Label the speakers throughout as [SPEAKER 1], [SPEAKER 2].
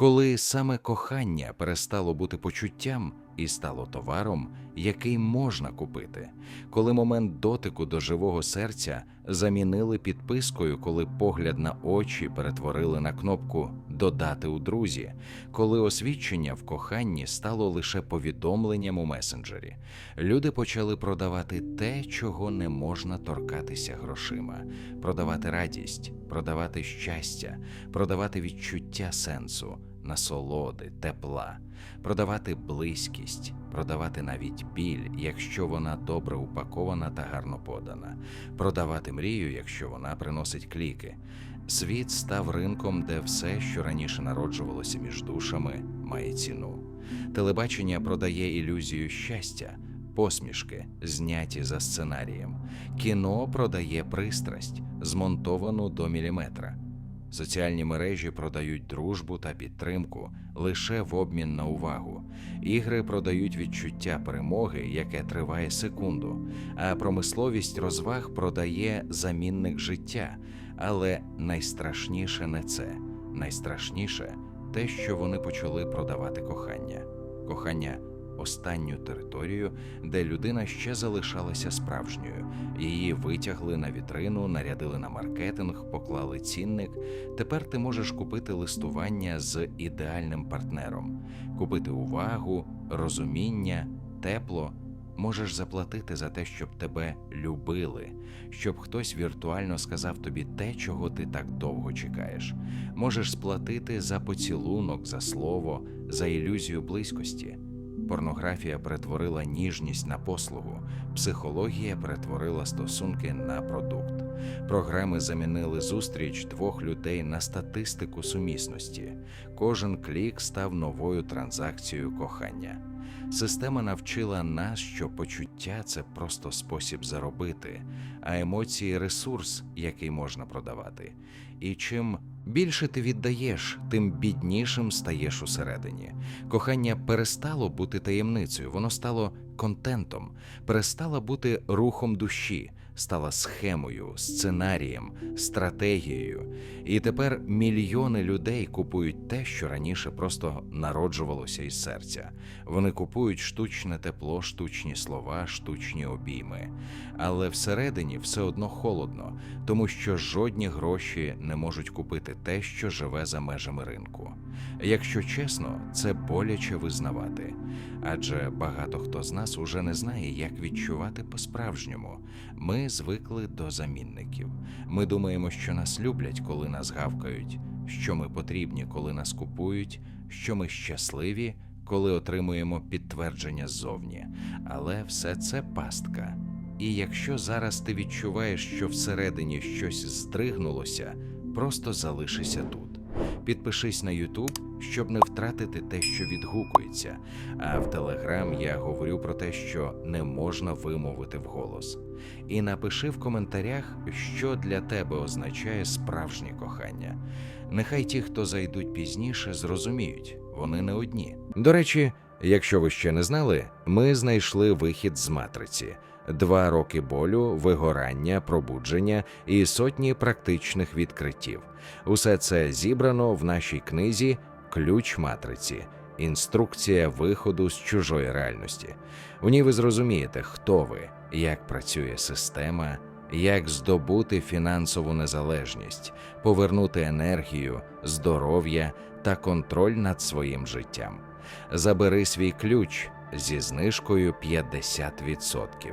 [SPEAKER 1] коли саме кохання перестало бути почуттям і стало товаром, який можна купити, коли момент дотику до живого серця замінили підпискою, коли погляд на очі перетворили на кнопку Додати у друзі, коли освідчення в коханні стало лише повідомленням у месенджері, люди почали продавати те, чого не можна торкатися грошима, продавати радість, продавати щастя, продавати відчуття сенсу, насолоди, тепла, продавати близькість, продавати навіть біль, якщо вона добре упакована та гарно подана, продавати мрію, якщо вона приносить кліки. Світ став ринком, де все, що раніше народжувалося між душами, має ціну. Телебачення продає ілюзію щастя, посмішки, зняті за сценарієм. Кіно продає пристрасть, змонтовану до міліметра. Соціальні мережі продають дружбу та підтримку лише в обмін на увагу. Ігри продають відчуття перемоги, яке триває секунду, а промисловість розваг продає замінник життя. Але найстрашніше не це. Найстрашніше те, що вони почали продавати кохання. Кохання останню територію, де людина ще залишалася справжньою. Її витягли на вітрину, нарядили на маркетинг, поклали цінник. Тепер ти можеш купити листування з ідеальним партнером, купити увагу, розуміння, тепло. Можеш заплатити за те, щоб тебе любили, щоб хтось віртуально сказав тобі те, чого ти так довго чекаєш. Можеш сплатити за поцілунок, за слово, за ілюзію близькості. Порнографія перетворила ніжність на послугу, психологія перетворила стосунки на продукт. Програми замінили зустріч двох людей на статистику сумісності. Кожен клік став новою транзакцією кохання. Система навчила нас, що почуття це просто спосіб заробити, а емоції ресурс, який можна продавати. І чим більше ти віддаєш, тим біднішим стаєш усередині. Кохання перестало бути таємницею, воно стало контентом, перестало бути рухом душі, стала схемою, сценарієм, стратегією. І тепер мільйони людей купують те, що раніше просто народжувалося із серця. Вони купують штучне тепло, штучні слова, штучні обійми. Але всередині все одно холодно, тому що жодні гроші не можуть купити те, що живе за межами ринку. Якщо чесно, це боляче визнавати, адже багато хто з нас уже не знає, як відчувати по-справжньому. Ми звикли до замінників. Ми думаємо, що нас люблять, коли нас гавкають, що ми потрібні, коли нас купують, що ми щасливі, коли отримуємо підтвердження ззовні. Але все це пастка. І якщо зараз ти відчуваєш, що всередині щось здригнулося, просто залишися тут. Підпишись на YouTube, щоб не втратити те, що відгукується. А в Telegram я говорю про те, що не можна вимовити вголос. І напиши в коментарях, що для тебе означає справжнє кохання. Нехай ті, хто зайдуть пізніше, зрозуміють, вони не одні. До речі, якщо ви ще не знали, ми знайшли вихід з матриці. Два роки болю, вигорання, пробудження і сотні практичних відкриттів. Усе це зібрано в нашій книзі Ключ матриці. Інструкція виходу з чужої реальності. У ній ви зрозумієте, хто ви, як працює система, як здобути фінансову незалежність, повернути енергію, здоров'я та контроль над своїм життям. Забери свій ключ зі знижкою 50%.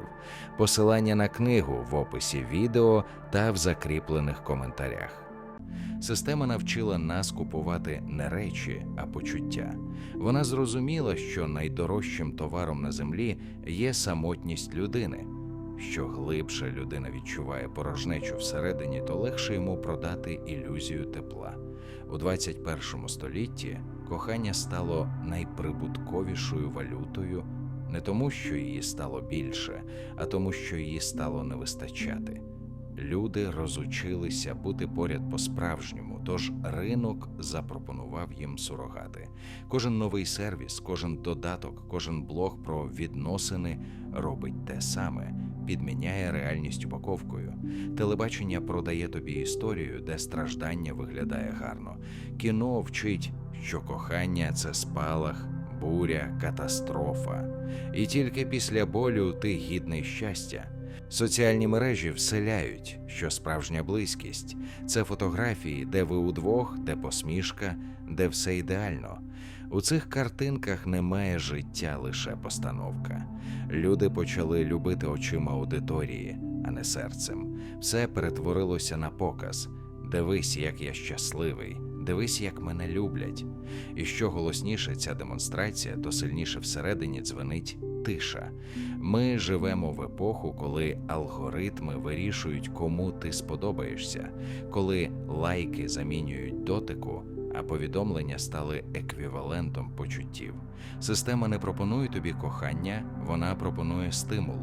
[SPEAKER 1] Посилання на книгу в описі відео та в закріплених коментарях. Система навчила нас купувати не речі, а почуття. Вона зрозуміла, що найдорожчим товаром на землі є самотність людини. Що глибше людина відчуває порожнечу всередині, то легше йому продати ілюзію тепла. У 21 столітті кохання стало найприбутковішою валютою не тому, що її стало більше, а тому, що її стало не вистачати. Люди розучилися бути поряд по-справжньому, тож ринок запропонував їм сурогати. Кожен новий сервіс, кожен додаток, кожен блог про відносини робить те саме, підміняє реальність упаковкою. Телебачення продає тобі історію, де страждання виглядає гарно. Кіно вчить, що кохання це спалах, буря, катастрофа, і тільки після болю ти гідний щастя. Соціальні мережі вселяють, що справжня близькість це фотографії, де ви удвох, де посмішка, де все ідеально. У цих картинках немає життя, лише постановка. Люди почали любити очима аудиторії, а не серцем. Все перетворилося на показ. Дивись, як я щасливий, дивись, як мене люблять. І що голосніше ця демонстрація, то сильніше всередині дзвенить тиша. Ми живемо в епоху, коли алгоритми вирішують, кому ти сподобаєшся, коли лайки замінюють дотику, а повідомлення стали еквівалентом почуттів. Система не пропонує тобі кохання, вона пропонує стимул.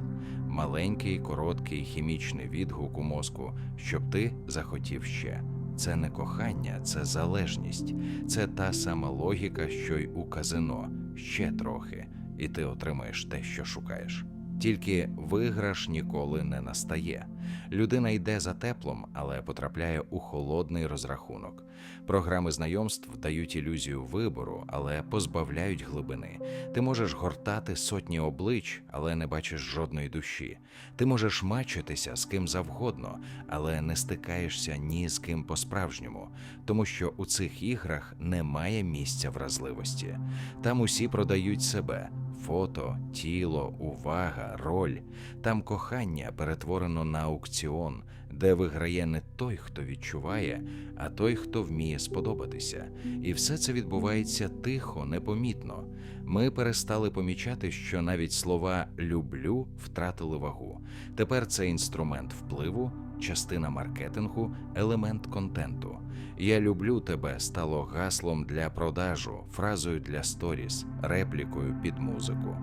[SPEAKER 1] Маленький, короткий хімічний відгук у мозку, щоб ти захотів ще. Це не кохання, це залежність, це та сама логіка, що й у казино ще трохи, і ти отримаєш те, що шукаєш. Тільки виграш ніколи не настає. Людина йде за теплом, але потрапляє у холодний розрахунок. Програми знайомств дають ілюзію вибору, але позбавляють глибини. Ти можеш гортати сотні облич, але не бачиш жодної душі. Ти можеш мачитися з ким завгодно, але не стикаєшся ні з ким по-справжньому, тому що у цих іграх немає місця вразливості. Там усі продають себе. Фото, тіло, увага, роль. Там кохання перетворено на аукціон, де виграє не той, хто відчуває, а той, хто вміє сподобатися. І все це відбувається тихо, непомітно. Ми перестали помічати, що навіть слова люблю втратили вагу. Тепер це інструмент впливу, частина маркетингу, елемент контенту. Я люблю тебе стало гаслом для продажу, фразою для сторіс, реплікою під музику.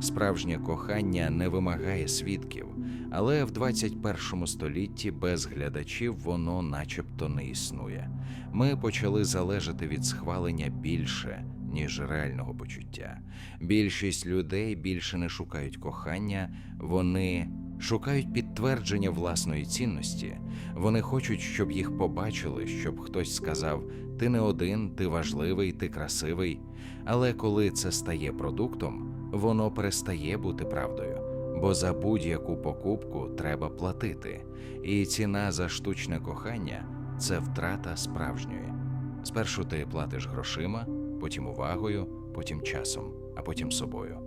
[SPEAKER 1] Справжнє кохання не вимагає свідків, але в 21 столітті без глядачів воно начебто не існує. Ми почали залежати від схвалення більше, ніж реального почуття. Більшість людей більше не шукають кохання, вони шукають підтвердження власної цінності. Вони хочуть, щоб їх побачили, щоб хтось сказав: ти не один, ти важливий, ти красивий. Але коли це стає продуктом, воно перестає бути правдою. Бо за будь-яку покупку треба платити, і ціна за штучне кохання це втрата справжньої. Спершу ти платиш грошима, потім увагою, потім часом, а потім собою.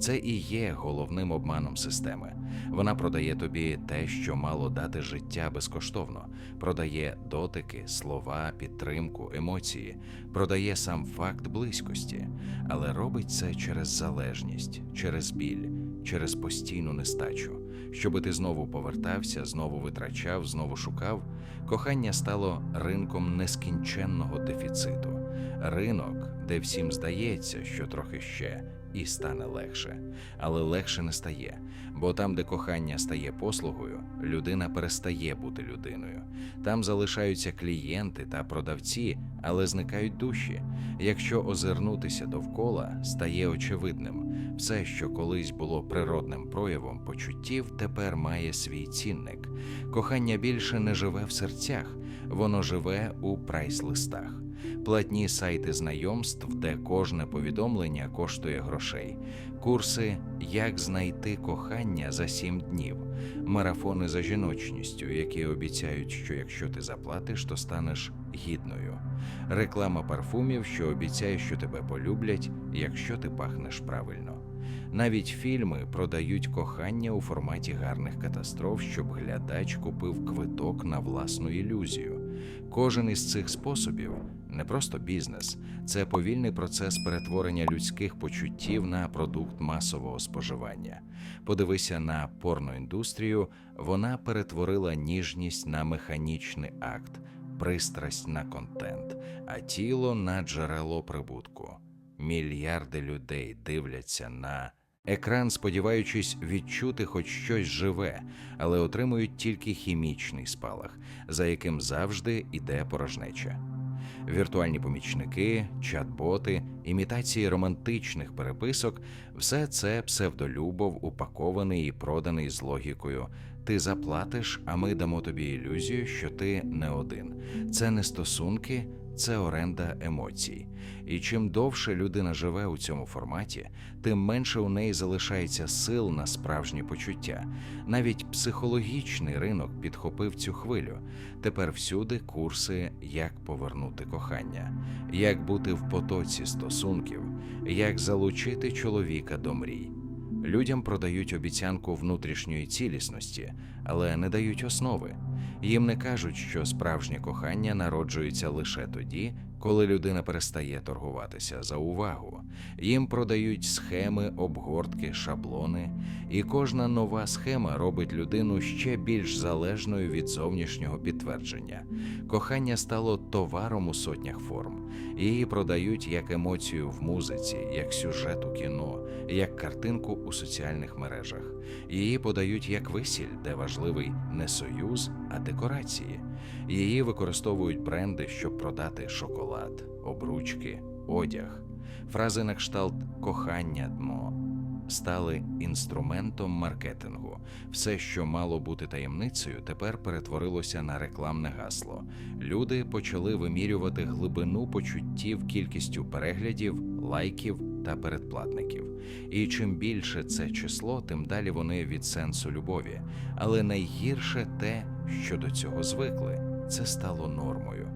[SPEAKER 1] Це і є головним обманом системи. Вона продає тобі те, що мало дати життя безкоштовно, продає дотики, слова, підтримку, емоції, продає сам факт близькості, але робить це через залежність, через біль, через постійну нестачу. Щоби ти знову повертався, знову витрачав, знову шукав, кохання стало ринком нескінченного дефіциту, ринок, де всім здається, що трохи ще і стане легше, але легше не стає, бо там, де кохання стає послугою, людина перестає бути людиною. Там залишаються клієнти та продавці, але зникають душі. Якщо озирнутися довкола, стає очевидним. Все, що колись було природним проявом почуттів, тепер має свій цінник. Кохання більше не живе в серцях, воно живе у прайс-листах. Платні сайти знайомств, де кожне повідомлення коштує грошей, курси Як знайти кохання за сім днів, марафони за жіночністю, які обіцяють, що якщо ти заплатиш, то станеш гідною, реклама парфумів, що обіцяє, що тебе полюблять, якщо ти пахнеш правильно. Навіть фільми продають кохання у форматі гарних катастроф, щоб глядач купив квиток на власну ілюзію. Кожен із цих способів не просто бізнес, це повільний процес перетворення людських почуттів на продукт масового споживання. Подивися на порноіндустрію, вона перетворила ніжність на механічний акт, пристрасть на контент, а тіло на джерело прибутку. Мільярди людей дивляться на екран, сподіваючись відчути хоч щось живе, але отримують тільки хімічний спалах, за яким завжди іде порожнеча. Віртуальні помічники, чат-боти, імітації романтичних переписок все це псевдолюбов, упакований і проданий з логікою. Ти заплатиш, а ми дамо тобі ілюзію, що ти не один. Це не стосунки, це оренда емоцій. І чим довше людина живе у цьому форматі, тим менше у неї залишається сил на справжні почуття. Навіть психологічний ринок підхопив цю хвилю. Тепер всюди курси, як повернути кохання, як бути в потоці стосунків, як залучити чоловіка до мрій. Людям продають обіцянку внутрішньої цілісності, але не дають основи. Їм не кажуть, що справжнє кохання народжується лише тоді, коли людина перестає торгуватися за увагу. Їм продають схеми, обгортки, шаблони, і кожна нова схема робить людину ще більш залежною від зовнішнього підтвердження. Кохання стало товаром у сотнях форм. Її продають як емоцію в музиці, як сюжет у кіно, як картинку у соціальних мережах. Її подають як весіль, де важливий не союз, а декорації. Її використовують бренди, щоб продати шоколад, обручки, одяг. Фрази на кшталт кохання дно стали інструментом маркетингу. Все, що мало бути таємницею, тепер перетворилося на рекламне гасло. Люди почали вимірювати глибину почуттів кількістю переглядів, лайків та передплатників. І чим більше це число, тим далі вони від сенсу любові. Але найгірше те, що до цього звикли, це стало нормою.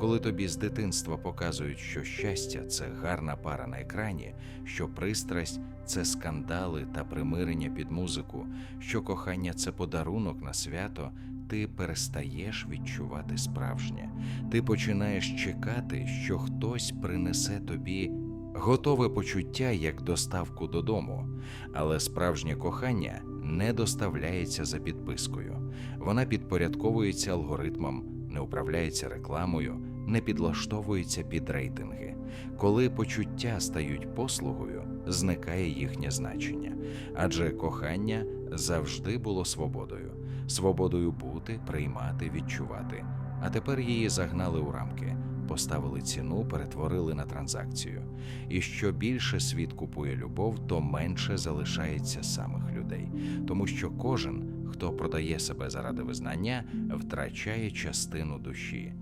[SPEAKER 1] Коли тобі з дитинства показують, що щастя це гарна пара на екрані, що пристрасть це скандали та примирення під музику, що кохання це подарунок на свято, ти перестаєш відчувати справжнє. Ти починаєш чекати, що хтось принесе тобі готове почуття як доставку додому, але справжнє кохання не доставляється за підпискою. Вона підпорядковується алгоритмам, не управляється рекламою, не підлаштовується під рейтинги. Коли почуття стають послугою, зникає їхнє значення, адже кохання завжди було свободою, свободою бути, приймати, відчувати. А тепер її загнали у рамки, поставили ціну, перетворили на транзакцію. І що більше світ купує любов, то менше залишається самих людей, тому що кожен, хто продає себе заради визнання, втрачає частину душі.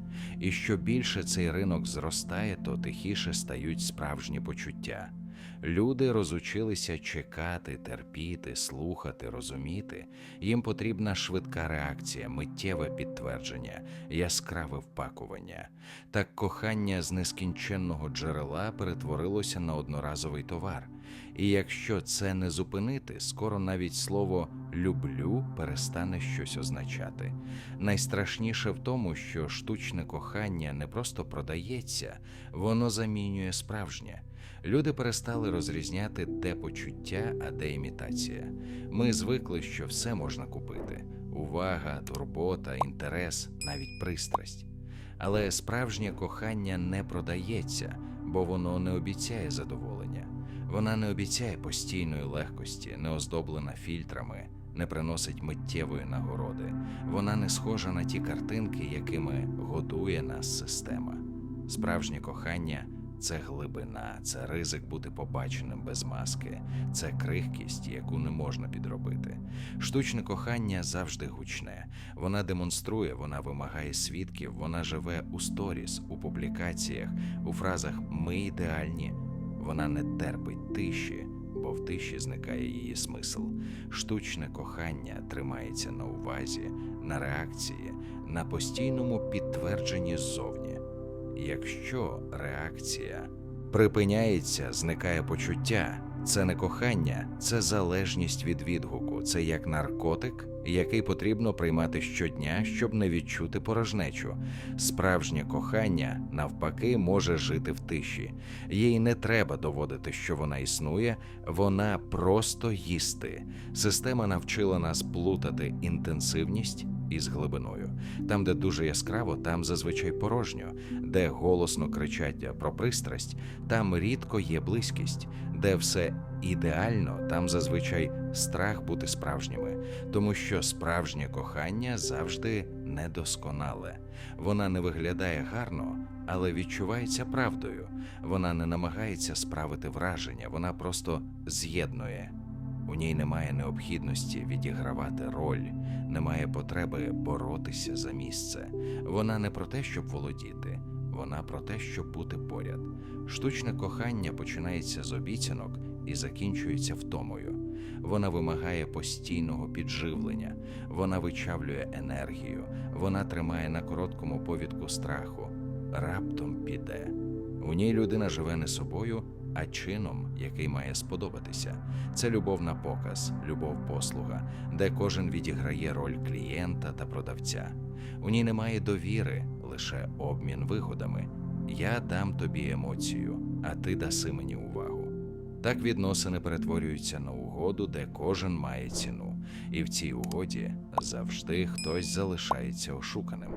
[SPEAKER 1] І що більше цей ринок зростає, то тихіше стають справжні почуття. Люди розучилися чекати, терпіти, слухати, розуміти. Їм потрібна швидка реакція, миттєве підтвердження, яскраве впакування. Так кохання з нескінченного джерела перетворилося на одноразовий товар. І якщо це не зупинити, скоро навіть слово люблю перестане щось означати. Найстрашніше в тому, що штучне кохання не просто продається, воно замінює справжнє. Люди перестали розрізняти, де почуття, а де імітація. Ми звикли, що все можна купити: увага, турбота, інтерес, навіть пристрасть. Але справжнє кохання не продається, бо воно не обіцяє задоволення. Вона не обіцяє постійної легкості, не оздоблена фільтрами, не приносить миттєвої нагороди. Вона не схожа на ті картинки, якими годує нас система. Справжнє кохання це глибина, це ризик бути побаченим без маски, це крихкість, яку не можна підробити. Штучне кохання завжди гучне. Вона демонструє, вона вимагає свідків, вона живе у сторіс, у публікаціях, у фразах Ми ідеальні. Вона не терпить тиші, бо в тиші зникає її смисл. Штучне кохання тримається на увазі, на реакції, на постійному підтвердженні ззовні. Якщо реакція припиняється, зникає почуття, це не кохання, це залежність від відгуку, це як наркотик, який потрібно приймати щодня, щоб не відчути порожнечу. Справжнє кохання, навпаки, може жити в тиші. Їй не треба доводити, що вона існує, вона просто їсти. Система навчила нас плутати інтенсивність із глибиною. Там, де дуже яскраво, там зазвичай порожньо, де голосно кричать про пристрасть, там рідко є близькість, де все ідеально, там зазвичай страх бути справжніми, тому що справжнє кохання завжди недосконале. Вона не виглядає гарно, але відчувається правдою. Вона не намагається справити враження, вона просто з'єднує. У ній немає необхідності відігравати роль, немає потреби боротися за місце. Вона не про те, щоб володіти, вона про те, щоб бути поряд. Штучне кохання починається з обіцянок і закінчується втомою. Вона вимагає постійного підживлення, вона вичавлює енергію, вона тримає на короткому повідку страху. Раптом піде. У ній людина живе не собою, а чином, який має сподобатися. Це любов на показ, любов послуга, де кожен відіграє роль клієнта та продавця. У ній немає довіри, лише обмін вигодами. Я дам тобі емоцію, а ти даси мені увагу. Так відносини перетворюються на угоду, де кожен має ціну, і в цій угоді завжди хтось залишається ошуканим.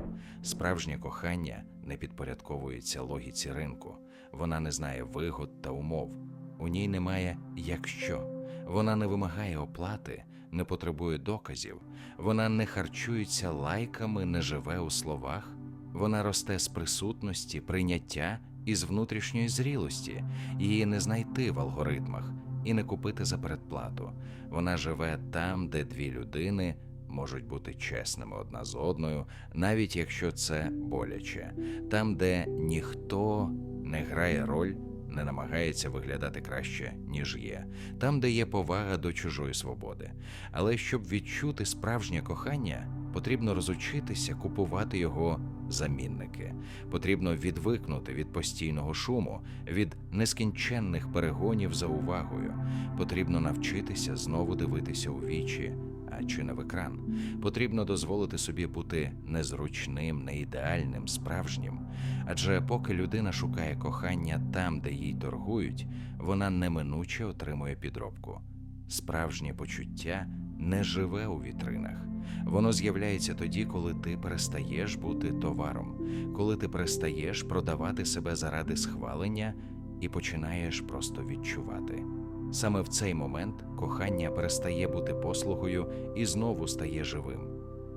[SPEAKER 1] Справжнє кохання не підпорядковується логіці ринку, вона не знає вигод та умов. У ній немає якщо, вона не вимагає оплати, не потребує доказів, вона не харчується лайками, не живе у словах, вона росте з присутності, прийняття і з внутрішньої зрілості, її не знайти в алгоритмах і не купити за передплату. Вона живе там, де дві людини можуть бути чесними одна з одною, навіть якщо це боляче, там, де ніхто не грає роль. Не намагається виглядати краще, ніж є, там, де є повага до чужої свободи. Але щоб відчути справжнє кохання, потрібно розучитися купувати його замінники. Потрібно відвикнути від постійного шуму, від нескінченних перегонів за увагою. Потрібно навчитися знову дивитися у вічі, чи не в екран. Потрібно дозволити собі бути незручним, неідеальним, справжнім. Адже поки людина шукає кохання там, де їй торгують, вона неминуче отримує підробку. Справжнє почуття не живе у вітринах. Воно з'являється тоді, коли ти перестаєш бути товаром, коли ти перестаєш продавати себе заради схвалення і починаєш просто відчувати. Саме в цей момент кохання перестає бути послугою і знову стає живим.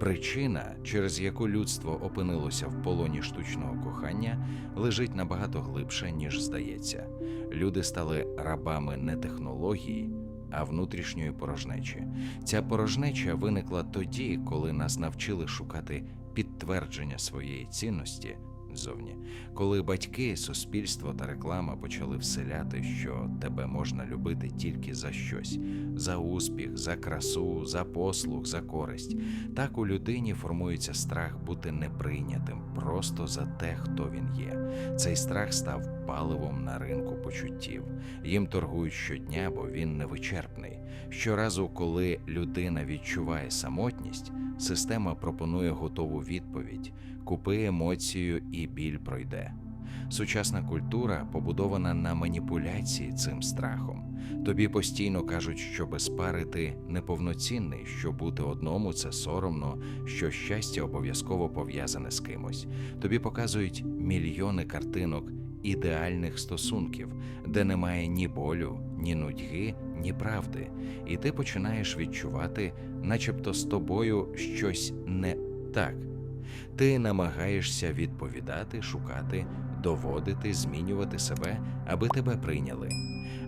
[SPEAKER 1] Причина, через яку людство опинилося в полоні штучного кохання, лежить набагато глибше, ніж здається. Люди стали рабами не технології, а внутрішньої порожнечі. Ця порожнеча виникла тоді, коли нас навчили шукати підтвердження своєї цінності ззовні, коли батьки, суспільство та реклама почали вселяти, що тебе можна любити тільки за щось, за успіх, за красу, за послуг, за користь. Так у людині формується страх бути неприйнятим просто за те, хто він є. Цей страх став паливом на ринку почуттів. Їм торгують щодня, бо він невичерпний. Щоразу, коли людина відчуває самотність, система пропонує готову відповідь: купи емоцію, і біль пройде. Сучасна культура побудована на маніпуляції цим страхом. Тобі постійно кажуть, що без пари ти неповноцінний, що бути одному це соромно, що щастя обов'язково пов'язане з кимось. Тобі показують мільйони картинок ідеальних стосунків, де немає ні болю, ні нудьги, ні правди, і ти починаєш відчувати, начебто з тобою щось не так. Ти намагаєшся відповідати, шукати, доводити, змінювати себе, аби тебе прийняли.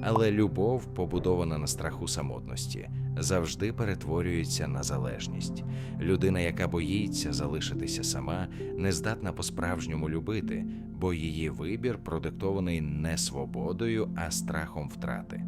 [SPEAKER 1] Але любов, побудована на страху самотності, завжди перетворюється на залежність. Людина, яка боїться залишитися сама, не здатна по-справжньому любити, бо її вибір продиктований не свободою, а страхом втрати.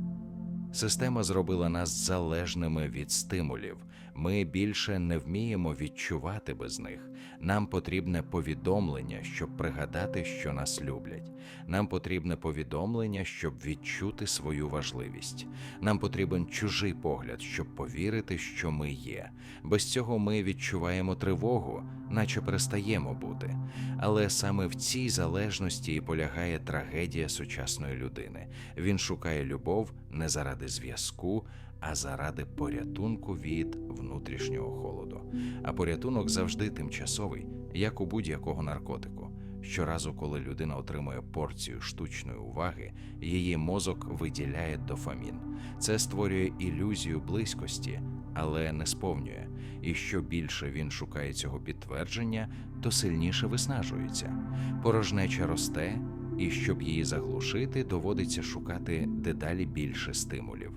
[SPEAKER 1] Система зробила нас залежними від стимулів. Ми більше не вміємо відчувати без них. Нам потрібне повідомлення, щоб пригадати, що нас люблять. Нам потрібне повідомлення, щоб відчути свою важливість. Нам потрібен чужий погляд, щоб повірити, що ми є. Без цього ми відчуваємо тривогу, наче перестаємо бути. Але саме в цій залежності і полягає трагедія сучасної людини. Він шукає любов не заради зв'язку, а заради порятунку від внутрішнього холоду. А порятунок завжди тимчасовий, як у будь-якого наркотику. Щоразу, коли людина отримує порцію штучної уваги, її мозок виділяє дофамін. Це створює ілюзію близькості, але не сповнює. І що більше він шукає цього підтвердження, то сильніше виснажується. Порожнеча росте, і щоб її заглушити, доводиться шукати дедалі більше стимулів.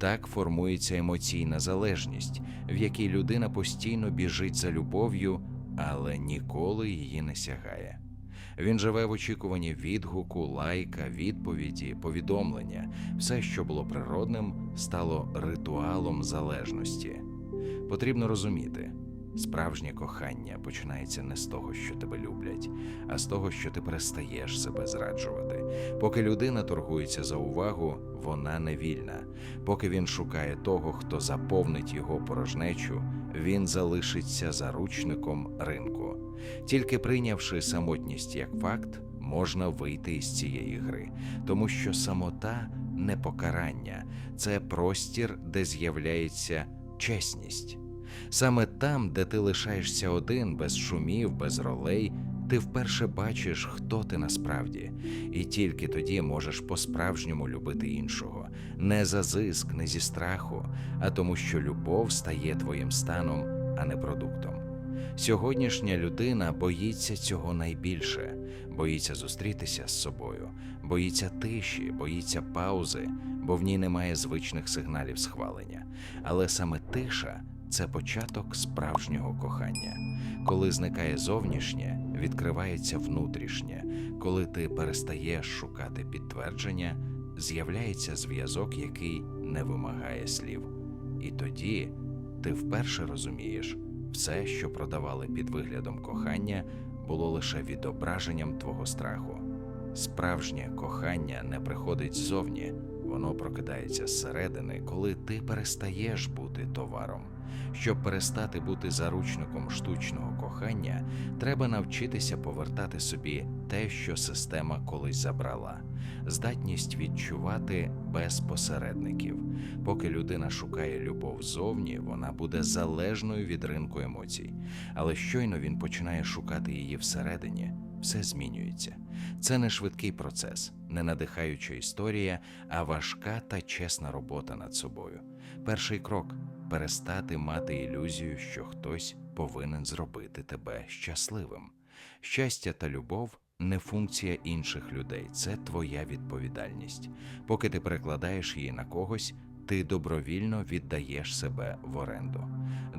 [SPEAKER 1] Так формується емоційна залежність, в якій людина постійно біжить за любов'ю, але ніколи її не сягає. Він живе в очікуванні відгуку, лайка, відповіді, повідомлення. Все, що було природним, стало ритуалом залежності. Потрібно розуміти, справжнє кохання починається не з того, що тебе люблять, а з того, що ти перестаєш себе зраджувати. Поки людина торгується за увагу, вона не вільна. Поки він шукає того, хто заповнить його порожнечу, він залишиться заручником ринку. Тільки прийнявши самотність як факт, можна вийти із цієї гри, тому що самота не покарання, це простір, де з'являється чесність. Саме там, де ти лишаєшся один, без шумів, без ролей, ти вперше бачиш, хто ти насправді, і тільки тоді можеш по-справжньому любити іншого, не за зиск, не зі страху, а тому, що любов стає твоїм станом, а не продуктом. Сьогоднішня людина боїться цього найбільше, боїться зустрітися з собою, боїться тиші, боїться паузи, бо в ній немає звичних сигналів схвалення. Але саме тиша це початок справжнього кохання. Коли зникає зовнішнє, відкривається внутрішнє. Коли ти перестаєш шукати підтвердження, з'являється зв'язок, який не вимагає слів. І тоді ти вперше розумієш, все, що продавали під виглядом кохання, було лише відображенням твого страху. Справжнє кохання не приходить ззовні, воно прокидається зсередини, коли ти перестаєш бути товаром. Щоб перестати бути заручником штучного кохання, треба навчитися повертати собі те, що система колись забрала, здатність відчувати без посередників. Поки людина шукає любов зовні, вона буде залежною від ринку емоцій. Але щойно він починає шукати її всередині, все змінюється. Це не швидкий процес, не надихаюча історія, а важка та чесна робота над собою. Перший крок перестати мати ілюзію, що хтось повинен зробити тебе щасливим. Щастя та любов не функція інших людей, це твоя відповідальність. Поки ти перекладаєш її на когось, ти добровільно віддаєш себе в оренду.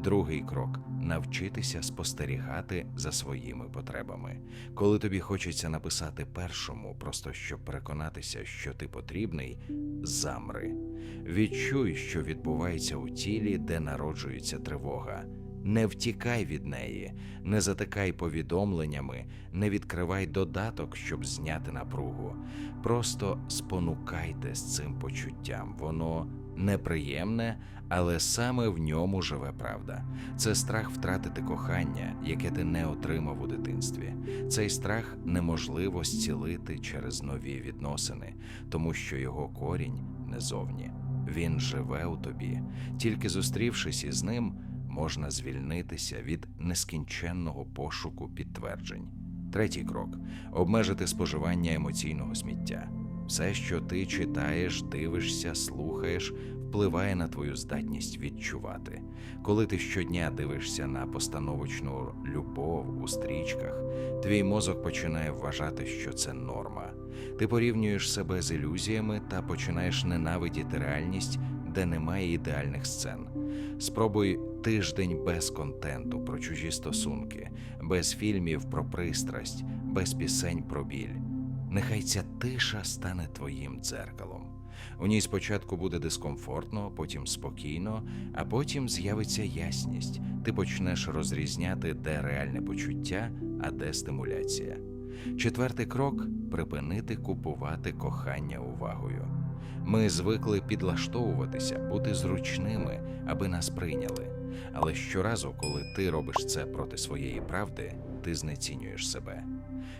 [SPEAKER 1] Другий крок навчитися спостерігати за своїми потребами. Коли тобі хочеться написати першому, просто щоб переконатися, що ти потрібний, замри. Відчуй, що відбувається у тілі, де народжується тривога. Не втікай від неї, не затикай повідомленнями, не відкривай додаток, щоб зняти напругу. Просто спонукайте з цим почуттям. Воно неприємне, але саме в ньому живе правда. Це страх втратити кохання, яке ти не отримав у дитинстві. Цей страх неможливо зцілити через нові відносини, тому що його корінь не зовні. Він живе у тобі. Тільки зустрівшись із ним, можна звільнитися від нескінченного пошуку підтверджень. Третій крок обмежити споживання емоційного сміття. Все, що ти читаєш, дивишся, слухаєш, впливає на твою здатність відчувати. Коли ти щодня дивишся на постановочну любов у стрічках, твій мозок починає вважати, що це норма. Ти порівнюєш себе з ілюзіями та починаєш ненавидіти реальність, де немає ідеальних сцен. Спробуй тиждень без контенту про чужі стосунки, без фільмів про пристрасть, без пісень про біль. Нехай ця тиша стане твоїм дзеркалом. У ній спочатку буде дискомфортно, потім спокійно, а потім з'явиться ясність. Ти почнеш розрізняти, де реальне почуття, а де стимуляція. Четвертий крок припинити купувати кохання увагою. Ми звикли підлаштовуватися, бути зручними, аби нас прийняли. Але щоразу, коли ти робиш це проти своєї правди, ти знецінюєш себе.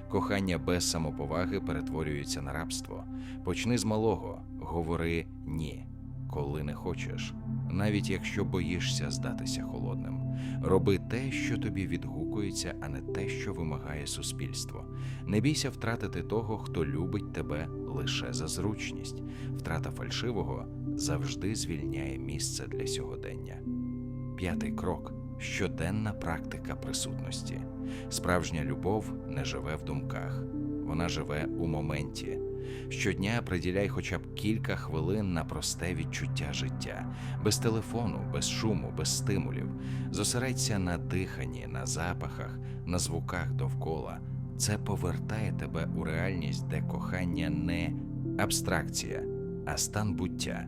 [SPEAKER 1] Кохання без самоповаги перетворюється на рабство. Почни з малого, говори ні, коли не хочеш, навіть якщо боїшся здатися холодним. Роби те, що тобі відгукується, а не те, що вимагає суспільство. Не бійся втратити того, хто любить тебе лише за зручність. Втрата фальшивого завжди звільняє місце для сьогодення. П'ятий крок щоденна практика присутності. Справжня любов не живе в думках, вона живе у моменті. Щодня приділяй хоча б кілька хвилин на просте відчуття життя, без телефону, без шуму, без стимулів. Зосередься на диханні, на запахах, на звуках довкола. це повертає тебе у реальність, де кохання не абстракція, а стан буття.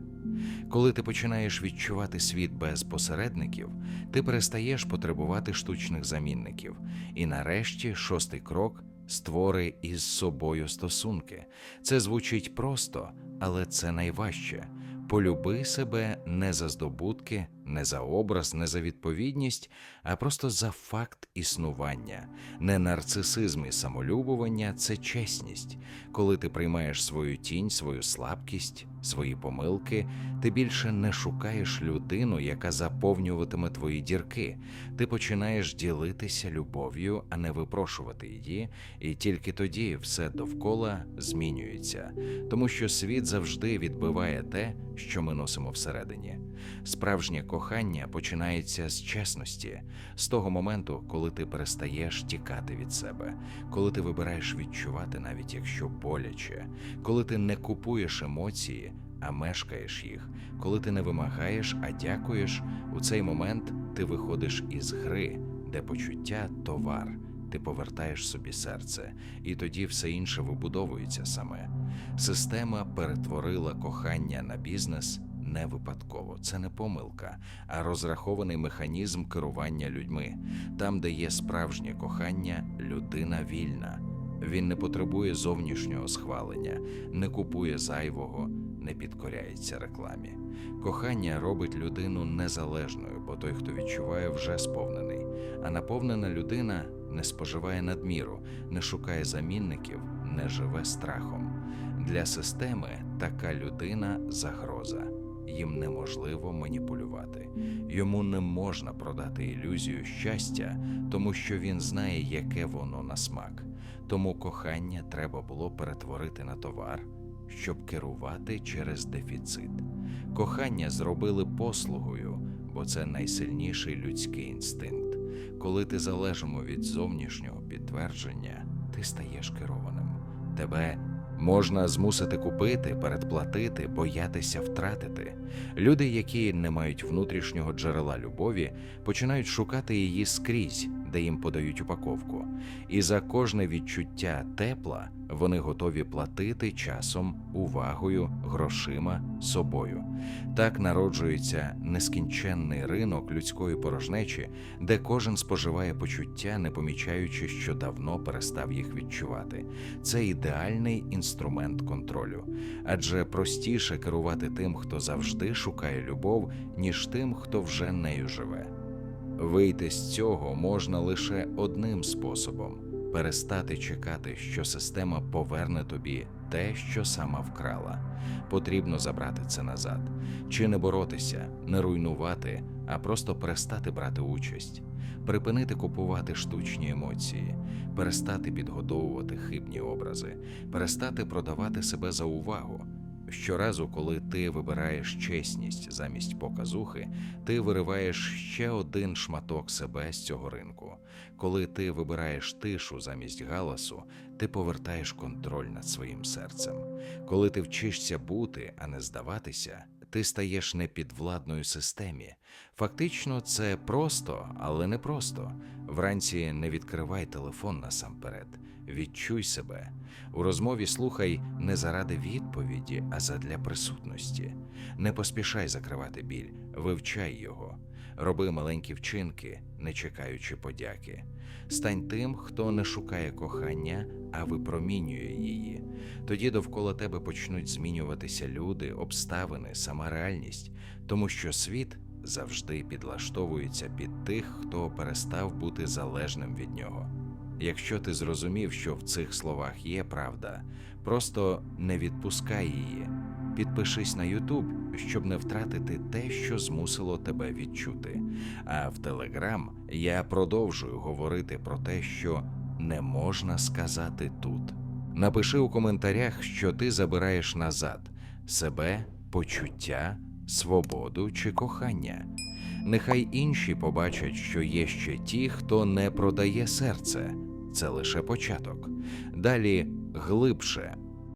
[SPEAKER 1] Коли ти починаєш відчувати світ без посередників, ти перестаєш потребувати штучних замінників. І нарешті шостий крок створи із собою стосунки. Це звучить просто, але це найважче. Полюби себе не за здобутки, не за образ, не за відповідність, а просто за факт існування. Не нарцисизм і самолюбування це чесність. Коли ти приймаєш свою тінь, свою слабкість, свої помилки, ти більше не шукаєш людину, яка заповнюватиме твої дірки. Ти починаєш ділитися любов'ю, а не випрошувати її, і тільки тоді все довкола змінюється, тому що світ завжди відбиває те, що ми носимо всередині. Справжнє кохання починається з чесності, з того моменту, коли ти перестаєш тікати від себе, коли ти вибираєш відчувати, навіть якщо боляче, коли ти не купуєш емоції, а мешкаєш їх, коли ти не вимагаєш, а дякуєш, у цей момент ти виходиш із гри, де почуття товар. Ти повертаєш собі серце, і тоді все інше вибудовується саме. Система перетворила кохання на бізнес не випадково, це не помилка, а розрахований механізм керування людьми. Там, де є справжнє кохання, людина вільна. Він не потребує зовнішнього схвалення, не купує зайвого, не підкоряється рекламі. Кохання робить людину незалежною, бо той, хто відчуває, вже сповнений. А наповнена людина не споживає надміру, не шукає замінників, не живе страхом. Для системи така людина загроза. Їм неможливо маніпулювати. Йому не можна продати ілюзію щастя, тому що він знає, яке воно на смак. Тому кохання треба було перетворити на товар, щоб керувати через дефіцит. Кохання зробили послугою, бо це найсильніший людський інстинкт. Коли ти залежимо від зовнішнього підтвердження, ти стаєш керованим. Тебе можна змусити купити, передплатити, боятися втратити. Люди, які не мають внутрішнього джерела любові, починають шукати її скрізь, де їм подають упаковку. І за кожне відчуття тепла вони готові платити часом, увагою, грошима, собою. Так народжується нескінченний ринок людської порожнечі, де кожен споживає почуття, не помічаючи, що давно перестав їх відчувати. Це ідеальний інструмент контролю, адже простіше керувати тим, хто завжди шукає любов, ніж тим, хто вже нею живе. Вийти з цього можна лише одним способом перестати чекати, що система поверне тобі те, що сама вкрала. Потрібно забрати це назад, чи не боротися, не руйнувати, а просто перестати брати участь, припинити купувати штучні емоції, перестати підгодовувати хибні образи, перестати продавати себе за увагу. Щоразу, коли ти вибираєш чесність замість показухи, ти вириваєш ще один шматок себе з цього ринку. Коли ти вибираєш тишу замість галасу, ти повертаєш контроль над своїм серцем. Коли ти вчишся бути, а не здаватися, ти стаєш непідвладною системі. Фактично, це просто, але не просто. Вранці не відкривай телефон насамперед. Відчуй себе. У розмові слухай не заради відповіді, а задля присутності. Не поспішай закривати біль, вивчай його. Роби маленькі вчинки, не чекаючи подяки. Стань тим, хто не шукає кохання, а випромінює її. Тоді довкола тебе почнуть змінюватися люди, обставини, сама реальність, тому що світ завжди підлаштовується під тих, хто перестав бути залежним від нього. Якщо ти зрозумів, що в цих словах є правда, просто не відпускай її. Підпишись на YouTube, щоб не втратити те, що змусило тебе відчути. А в Телеграм я продовжую говорити про те, що не можна сказати тут. Напиши у коментарях, що ти забираєш назад себе, почуття, свободу чи кохання. Нехай інші побачать, що є ще ті, хто не продає серце. Це лише початок. Далі глибше,